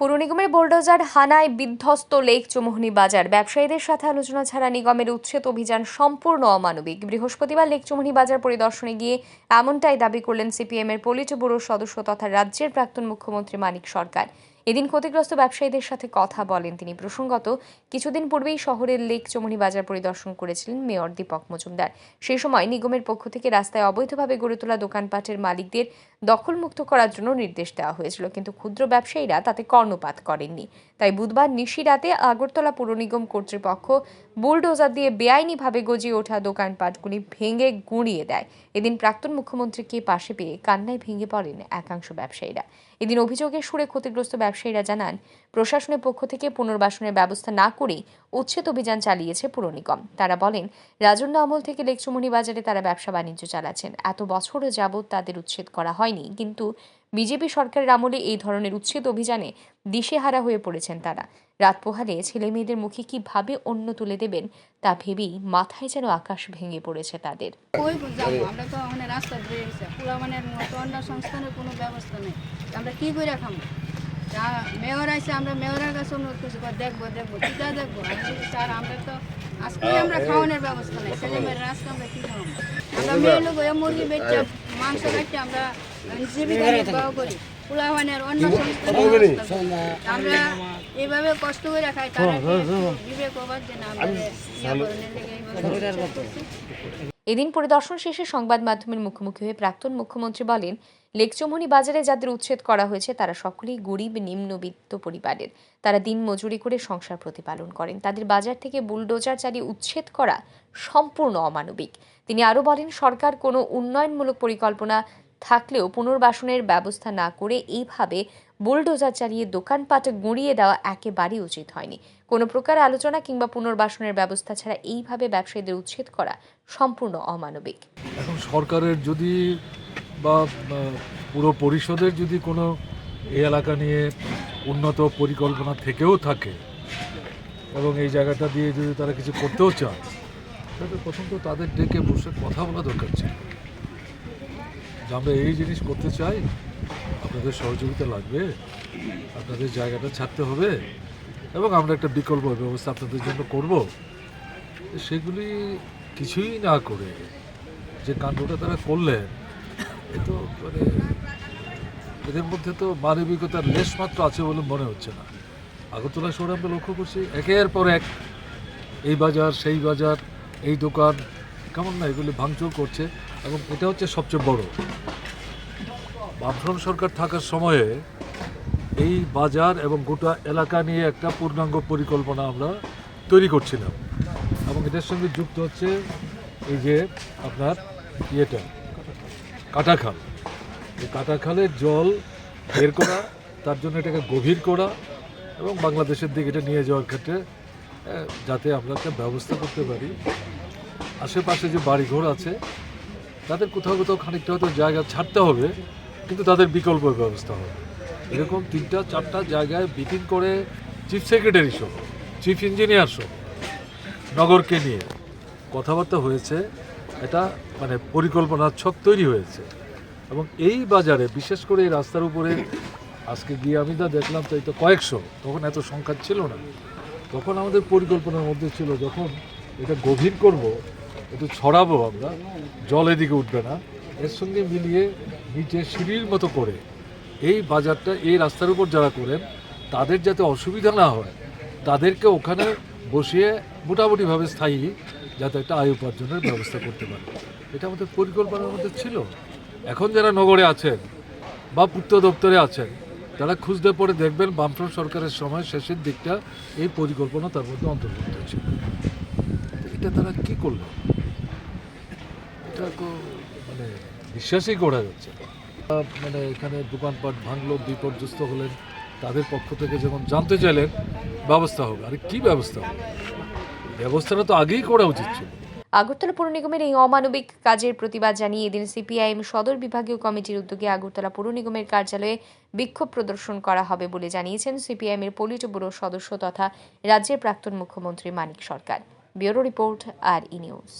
পুর নিগমের বোলডোজার হানায় বিধ্বস্ত লেক চুমোহনী বাজার। ব্যবসায়ীদের সাথে আলোচনা ছাড়া নিগমের উচ্ছেদ অভিযান সম্পূর্ণ অমানবিক। বৃহস্পতিবার লেক চুমোহনী বাজার পরিদর্শনে গিয়ে এমনটাই দাবি করলেন সিপিএম এর পলিট ব্যুরোর সদস্য তথা রাজ্যের প্রাক্তন মুখ্যমন্ত্রী মানিক সরকার। এদিন ক্ষতিগ্রস্ত ব্যবসায়ীদের সাথে কথা বলেন তিনি। প্রসঙ্গত, কিছুদিন পূর্বেই শহরের লেক চৌমুহনী বাজার পরিদর্শন করেছিলেন মেয়র দীপক মজুমদার। সেই সময় নিগমের পক্ষ থেকে রাস্তায় অবৈধভাবে গড়ে তোলা দোকানপাটের মালিকদের দখলমুক্ত করার জন্য নির্দেশ দেওয়া হয়েছিল, কিন্তু ক্ষুদ্র ব্যবসায়ীরা তাতে কর্ণপাত করেননি। তাই বুধবার নিশি রাতে আগরতলা পুর নিগম কর্তৃপক্ষ বুলডোজার দিয়ে বেআইনিভাবে গজিয়ে ওঠা দোকানপাটগুলি ভেঙে গুঁড়িয়ে দেয়। এদিন প্রাক্তন মুখ্যমন্ত্রীকে পাশে পেয়ে কান্নায় ভেঙে পড়েন একাংশ ব্যবসায়ীরা। এদিন অভিযোগের সুরে ক্ষতিগ্রস্ত ব্যবসায়ীরা জানান, প্রশাসনের পক্ষ থেকে পুনর্বাসনের ব্যবস্থা না করেই উচ্ছেদ অভিযান চালিয়েছে পুর নিগম। তারা বলেন, রাজন্য আমল থেকে লেকচুমনি বাজারে তারা ব্যবসা বাণিজ্য চালাচ্ছেন। এত বছরও যাবৎ তাদের উচ্ছেদ করা হয়নি। কিন্তু বিজেপি সরকারের আমলে এই ধরনের উচ্ছেদ অভিযানে দিশেহারা হয়ে পড়েছেন তারা। রাত পোহালে ছেলে মেয়েদের মুখে কীভাবে অন্য তুলে দেবেন তা ভেবেই মাথায় যেন আকাশ ভেঙে পড়েছে তাদের। আমরা কি করে খাব মেয়র আছে আমরা মেয়রের কাছে অনুরোধ করছি দেখব দেখব কিটা দেখব? স্যার আমরা তো আজকে আমরা খাওয়ানোর ব্যবস্থা নেই ছেলে মেয়ের আজকে আমরা কি খাওয়াবো? আমরা মেয়ে লোক মুরগি বেচে মাংস কাটছে আমরা জীবিকা নির্বাহ করি। পোলাওয়ানের অন্য আমরা এইভাবে কষ্ট করে খাই তারা বিবেক অবাধ যে না আমরা করানোর লেগে এইভাবে করছি। এদিন পরিদর্শন শেষে সংবাদ মাধ্যমের মুখোমুখি হয়ে প্রাক্তন মুখ্যমন্ত্রী বলেন লেকচৌমনি বাজারে যাদের উচ্ছেদ করা হয়েছে তারা সকলেই গরিব নিম্নবিত্ত পরিবারের। তারা দিন মজুরি করে সংসার প্রতিপালন করেন। তাদের বাজার থেকে বুলডোজার চালিয়ে উচ্ছেদ করা সম্পূর্ণ অমানবিক। তিনি আরও বলেন সরকার কোনো উন্নয়নমূলক পরিকল্পনা থাকলেও পুনর্বাসনের ব্যবস্থা না করে এইভাবে বুলডোজার চালিয়ে দোকানপাট গুঁড়িয়ে দেওয়া একেবারেই উচিত হয়নি। কোনো প্রকার আলোচনা কিংবা পুনর্বাসনের ব্যবস্থা ছাড়া এইভাবে ব্যবসায়ীদের উচ্ছেদ করা সম্পূর্ণ অমানবিক। এখন সরকারের যদি বা পুরো পরিষদের যদি কোনো এই এলাকা নিয়ে উন্নত পরিকল্পনা থেকেও থাকে এবং এই জায়গাটা দিয়ে যদি তারা কিছু করতেও চায়, তাহলে প্রথম তো তাদের ডেকে বসে কথা বলা দরকার ছিল। যে আমরা এই জিনিস করতে চাই, আপনাদের সহযোগিতা লাগবে, আপনাদের জায়গাটা ছাড়তে হবে, এবং আমরা একটা বিকল্প ব্যবস্থা আপনাদের জন্য করব। সেগুলি কিছুই না করে যে কাণ্ডটা তারা করলেন, এ তো মানে এদের মধ্যে তো মানবিকতার লেশ মাত্র আছে বলে মনে হচ্ছে না। আগরতলা শহরে আমরা লক্ষ্য করছি, একের পর এক এই বাজার, সেই বাজার, এই দোকান কেমন না এগুলি ভাঙচুর করছে, এবং এটা হচ্ছে সবচেয়ে বড়। বামফ্রন্ট সরকার থাকার সময়ে এই বাজার এবং গোটা এলাকা নিয়ে একটা পূর্ণাঙ্গ পরিকল্পনা আমরা তৈরি করছিলাম। এবং এটার সঙ্গে যুক্ত হচ্ছে এই যে আপনার ইয়েটা কাটাখাল এই কাটাখালের জল বের করা, তার জন্য এটাকে গভীর করা এবং বাংলাদেশের দিকে এটা নিয়ে যাওয়ার ক্ষেত্রে যাতে আমরা একটা ব্যবস্থা করতে পারি। আশেপাশে যে বাড়িঘর আছে, তাদের কোথাও কোথাও খানিকটা হয়তো জায়গা ছাড়তে হবে, কিন্তু তাদের বিকল্প ব্যবস্থা হবে। এরকম তিনটা, চারটা জায়গায় মিটিং করে চিফ সেক্রেটারি সহ চিফ ইঞ্জিনিয়ার সহ, নগরকে নিয়ে কথাবার্তা হয়েছে, এটা মানে পরিকল্পনার ছক তৈরি হয়েছে। এবং এই বাজারে, বিশেষ করে এই রাস্তার উপরে, আজকে গিয়ে আমি যা দেখলাম তাই তো কয়েকশো, তখন এত সংখ্যা ছিল না। তখন আমাদের পরিকল্পনার মধ্যে ছিল, যখন এটা গভীর করব একটু ছড়াবো আমরা। জল এদিকে উঠবে না। এর সঙ্গে মিলিয়ে নিচে সিঁড়ির মতো করে এই বাজারটা, এই রাস্তার উপর যারা করেন, তাদের যাতে অসুবিধা না হয়, তাদেরকে ওখানে বসিয়ে মোটামুটিভাবে স্থায়ী যাতে একটা আয় উপার্জনের ব্যবস্থা করতে পারে। এটা আমাদের পরিকল্পনার মধ্যে ছিল। এখন যারা নগরে আছেন বা পূর্ত দপ্তরে আছেন, তারা খুঁজতে পরে দেখবেন বামফ্রন্ট সরকারের সময় শেষের দিকটা এই পরিকল্পনা তার মধ্যে অন্তর্ভুক্ত ছিল। এটা তারা কী করল? তো মানে বিশ্বাসই করা যাচ্ছে মানে এখানে দোকানপাট ভাঙলো বিপর্যস্ত হলেন তাদের পক্ষ থেকে যখন জানতে চাইলেন ব্যবস্থা হবে। আরে কি ব্যবস্থা হবে? ব্যবস্থাটা তো আগেই করা উচিত ছিল। আগরতলা পৌর নিগমের এই অমানবিক কাজের প্রতিবাদ জানিয়ে এদিন সিপিআইএম সদর বিভাগীয় কমিটির উদ্যোগে আগরতলা পৌর নিগমের কার্যালয়ে বিক্ষোভ প্রদর্শন করা হবে বলে জানিয়েছেন সিপিআইএম এর পলিট ব্যুরোর সদস্য তথা রাজ্যের প্রাক্তন মুখ্যমন্ত্রী Manik Sarkar. Bureau report R E news.